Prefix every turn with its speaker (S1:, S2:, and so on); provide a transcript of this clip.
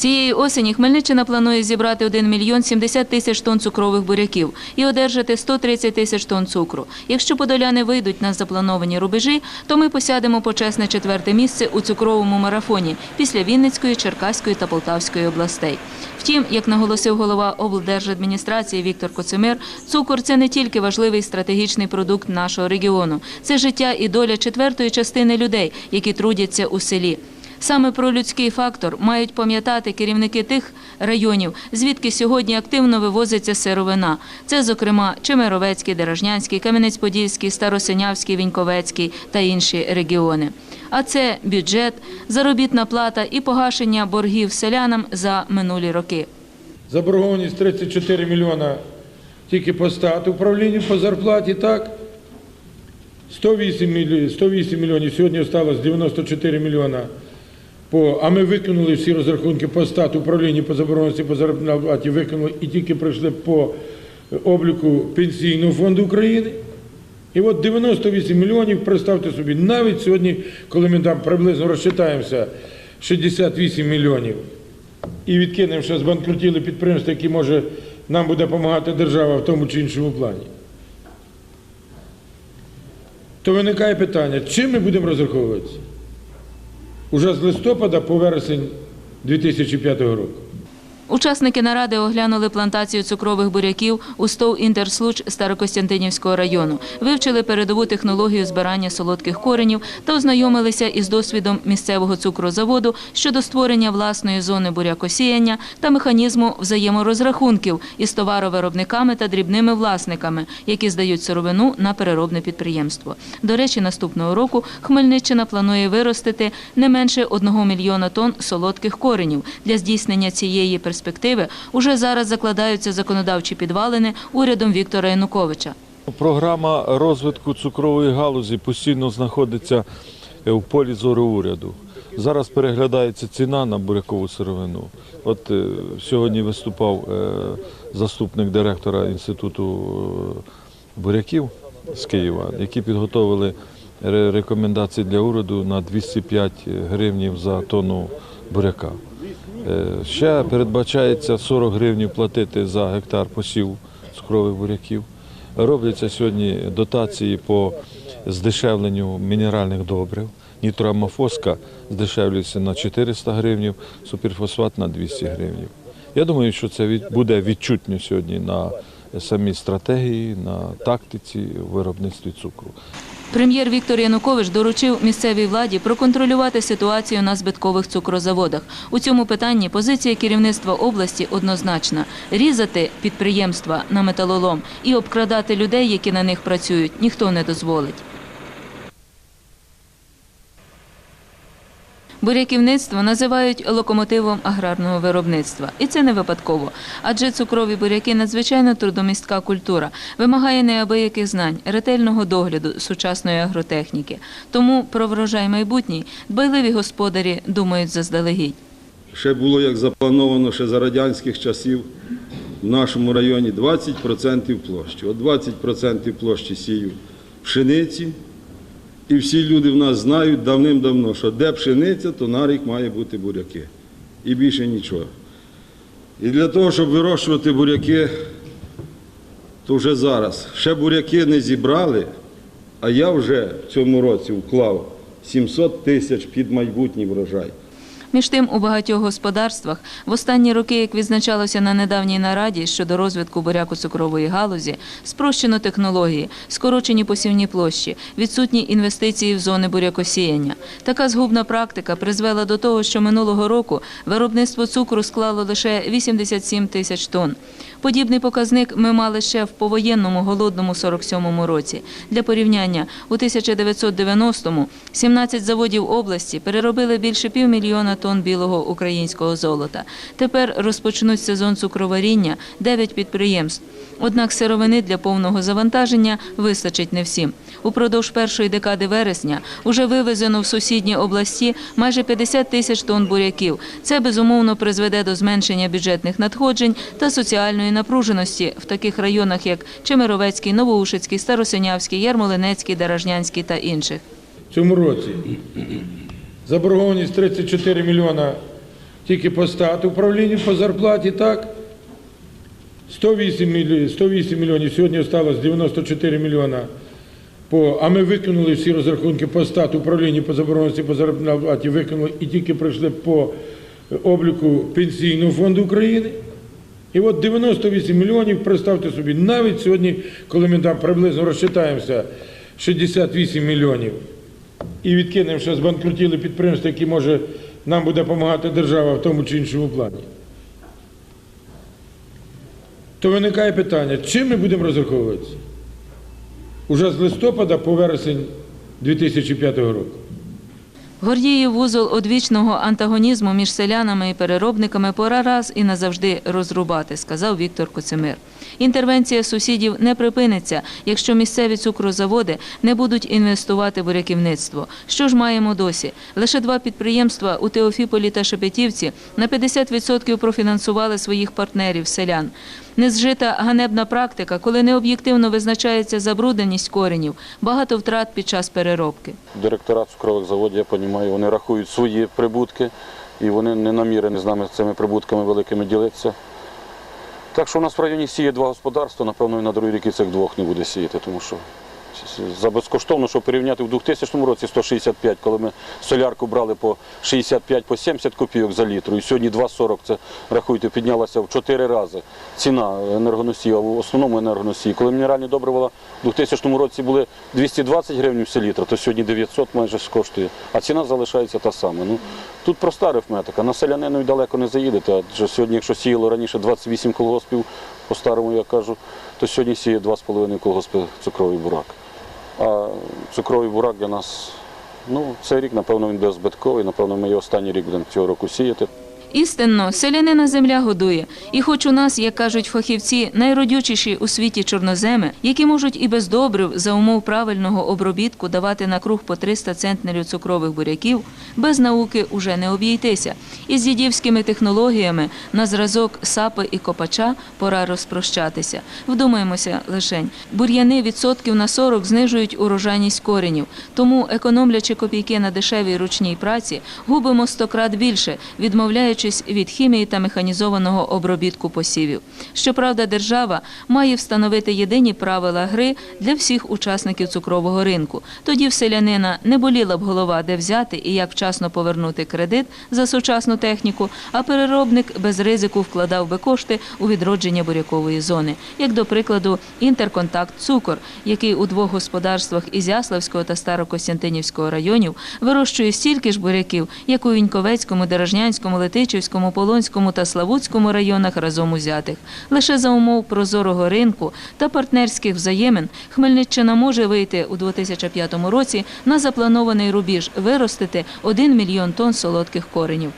S1: Цієї осені Хмельниччина планує зібрати 1 мільйон 70 тисяч тонн цукрових буряків і одержати 130 тисяч тонн цукру. Якщо подоляни вийдуть на заплановані рубежі, то ми посядемо почесне четверте місце у цукровому марафоні після Вінницької, Черкаської та Полтавської областей. Втім, як наголосив голова облдержадміністрації Віктор Коцемир, цукор це не тільки важливий стратегічний продукт нашого регіону, це життя і доля четвертої частини людей, які трудяться у селі. Саме про людський фактор мають пам'ятати керівники тих районів, звідки сьогодні активно вивозиться сировина. Це, зокрема, Чемеровецький, Дережнянський, Кам'янець-Подільський, Старосинявський, Віньковецький та інші регіони. А це бюджет, заробітна плата і погашення боргів селянам за минулі роки.
S2: Заборгованість 34 мільйона тільки по стату управлінню по зарплаті, так? 108 мільйонів, 108 мільйонів, сьогодні осталось 94 мільйона. По, а ми викинули всі розрахунки по стату управління по заборгованості по заробітній платі, викинули і тільки пройшли по обліку Пенсійного фонду України. І от 98 мільйонів, представте собі, навіть сьогодні, коли ми там приблизно розчитаємося, 68 мільйонів, і відкинемо ще збанкрутіли підприємства, які може нам буде допомагати держава в тому чи іншому плані. То виникає питання, чим ми будемо розраховуватися? Уже з листопада по вересень 2005 року.
S1: Учасники наради оглянули плантацію цукрових буряків у СТОВ «Інтерслуч» Старокостянтинівського району, вивчили передову технологію збирання солодких коренів та ознайомилися із досвідом місцевого цукрозаводу щодо створення власної зони бурякосіяння та механізму взаєморозрахунків із товаровиробниками та дрібними власниками, які здають сировину на переробне підприємство. До речі, наступного року Хмельниччина планує виростити не менше 1 мільйона тонн солодких коренів. Для здійснення цієї перспективи уже зараз закладаються законодавчі підвалини урядом Віктора Януковича.
S3: Програма розвитку цукрової галузі постійно знаходиться е, в полі зору уряду. Зараз переглядається ціна на бурякову сировину. От е, сьогодні виступав е, заступник директора інституту буряків з Києва, які підготовили рекомендації для уряду на 205 гривнів за тонну буряка. Е, Ще передбачається 40 гривнів платити за гектар посів цукрових буряків. Робляться сьогодні дотації по здешевленню мінеральних добрив. Нітроамофоска здешевлюється на 400 гривнів, суперфосфат на 200 гривнів. Я думаю, що це буде відчутно сьогодні на самій стратегії, на тактиці виробництві цукру.
S1: Прем'єр Віктор Янукович доручив місцевій владі проконтролювати ситуацію на збиткових цукрозаводах. У цьому питанні позиція керівництва області однозначна: різати підприємства на металолом і обкрадати людей, які на них працюють, ніхто не дозволить. Буряківництво називають локомотивом аграрного виробництва. І це не випадково. Адже цукрові буряки надзвичайно трудомістка культура, вимагає неабияких знань, ретельного догляду сучасної агротехніки. Тому про врожай майбутній дбайливі господарі думають заздалегідь.
S4: Ще було як заплановано ще за радянських часів в нашому районі 20% площі. От 20% площі сію пшениці. І всі люди в нас знають давним-давно, що де пшениця, то на рік має бути буряки. І більше нічого. І для того, щоб вирощувати буряки, то вже зараз. Ще буряки не зібрали, а я вже в цьому році вклав 700 тисяч під майбутній врожай.
S1: Між тим, у багатьох господарствах в останні роки, як відзначалося на недавній нараді щодо розвитку буряко-цукрової галузі, спрощено технології, скорочені посівні площі, відсутні інвестиції в зони бурякосіяння. Така згубна практика призвела до того, що минулого року виробництво цукру склало лише 87 тисяч тонн. Подібний показник ми мали ще в повоєнному голодному 47-му році. Для порівняння, у 1990-му 17 заводів області переробили більше півмільйона тонн білого українського золота. Тепер розпочнуть сезон цукроваріння 9 підприємств. Однак сировини для повного завантаження вистачить не всім. Упродовж першої декади вересня уже вивезено в сусідні області майже 50 тисяч тонн буряків. Це безумовно призведе до зменшення бюджетних надходжень та соціальної напруженості в таких районах, як Чемеровецький, Новоушицький, Старосинявський, Ярмолинецький, Даражнянський та інших.
S2: Цьому році заборгованість 34 мільйона тільки по стату управлінню по зарплаті, так? 108 мільйонів, 108 мільйонів, сьогодні осталось 94 мільйона. По, а ми викинули всі розрахунки по стату управління по заборонності по заробітній платі, викинули і тільки прийшли по обліку Пенсійного фонду України. І от 98 мільйонів, представте собі, навіть сьогодні, коли ми там приблизно розчитаємося 68 мільйонів і відкинемо, що збанкрутіли підприємства, які може нам буде допомагати держава в тому чи іншому плані. То виникає питання, чим ми будемо розраховуватися? Уже з листопада по вересень 2005 року.
S1: Гордіїв вузол одвічного антагонізму між селянами і переробниками пора раз і назавжди розрубати, сказав Віктор Коцемир. Інтервенція сусідів не припиниться, якщо місцеві цукрозаводи не будуть інвестувати в буряківництво. Що ж маємо досі? Лише два підприємства у Теофіполі та Шепетівці на 50% профінансували своїх партнерів селян. Незжита ганебна практика, коли необ'єктивно визначається забрудненість коренів, багато втрат під час переробки.
S5: Директора цукрових заводів, я розумію, вони рахують свої прибутки і вони не намірені з нами цими прибутками великими ділитися. Так що у нас в районі сіє два господарства, напевно, і на другий рік і цих двох не буде сіяти, тому що за безкоштовно, щоб порівняти в 2000 році 165, коли ми солярку брали по 65 по 70 копійок за літру, і сьогодні 2,40, це рахуйте, піднялася в 4 рази ціна енергоносія, в основному енергоносії. Коли мінеральні добрива в 2000 році були 220 гривень все літра, то сьогодні 900 майже коштує, а ціна залишається та сама. Ну, тут проста арифметика. На селянину й далеко не заїдете, адже сьогодні, якщо сіяло раніше 28 колгоспів, по-старому я кажу, то сьогодні сіє 2,5 колгоспи цукровий бурак. А цукровий бурак для нас, ну, цей рік, напевно, він буде збитковий, напевно, ми його останній рік будемо цього року сіяти.
S1: Істинно, селянина земля годує. І хоч у нас, як кажуть фахівці, найродючіші у світі чорноземи, які можуть і без добрив за умов правильного обробітку давати на круг по 300 центнерів цукрових буряків, без науки уже не обійтися. Із дідівськими технологіями на зразок сапи і копача пора розпрощатися. Вдумаємося лишень. Бур'яни відсотків на 40 знижують урожайність коренів. Тому, економлячи копійки на дешевій ручній праці, губимо стократ більше, відмовляючись від хімії та механізованого обробітку посівів. Щоправда, держава має встановити єдині правила гри для всіх учасників цукрового ринку. Тоді в селянина не боліла б голова, де взяти і як вчасно повернути кредит за сучасну техніку, а переробник без ризику вкладав би кошти у відродження бурякової зони, як до прикладу інтерконтакт цукор, який у двох господарствах Ізяславського та Старокостянтинівського районів вирощує стільки ж буряків, як у Віньковецькому, Дорожнянському, Летичівському, Полонському та Славутському районах разом узятих. Лише за умов прозорого ринку та партнерських взаємин Хмельниччина може вийти у 2005 році на запланований рубіж виростити 1 мільйон тонн солодких коренів.